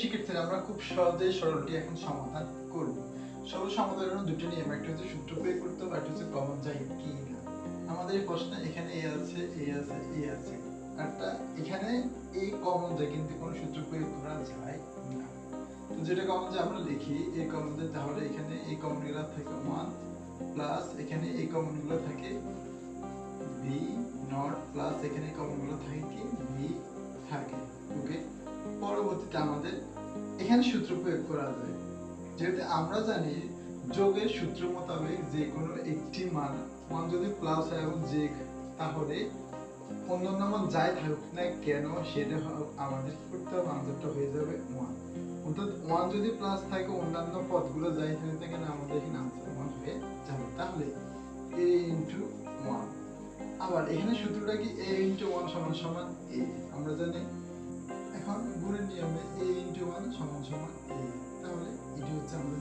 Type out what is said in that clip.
শিক্ষার্থীরা আমরা খুব সহজেই সরলটি এখন সমাধান করব। সরল সমাধানের জন্য দুটো নিয়ম, একটা হচ্ছে সূত্র প্রয়োগ করতে হবে হচ্ছে কমন যায় কি না। আমাদের প্রশ্নে এখানে এ আছে এ আছে এ আছে। একটা, এখানে এই কমন যায় কিন্তু কোনো সূত্র প্রয়োগ করা যায় না। তো যেটা কমন যে আমরা লিখি, এই কমন যে তাহলে এখানে এই কমনগুলো থাকে ওয়ান প্লাস এখানে এই কমনগুলো থাকে বি নট প্লাস এখানে কমনগুলো থাকে কি? ওকে পরবর্তীতে আমাদের এখানে সূত্র প্রয়োগ করা যায়। যেহেতু আমরা জানি যোগের সূত্র মোতাবেক যে কোনো একটি মান মান যদি প্লাস হয় এবং যে তাহলে অন্যান্য মান যাই থাকুক না কেন, সেটা আমাদের করতে হবে? আনসারটা হয়ে যাবে ওয়ান অর্থাৎ ওয়ান যদি প্লাস থাকে, অন্যান্য পদগুলো যাই থাকে না কেন, আমাদের এখানে আনসার ওয়ান হয়ে যাবে। তাহলে এ ইন্টু ওয়ান আবার এখানে সূত্রটা কি? এ ইন্টু ওয়ান সমান সমান এ আমরা জানি সমান সমান তাহলে এটি হচ্ছে আমাদের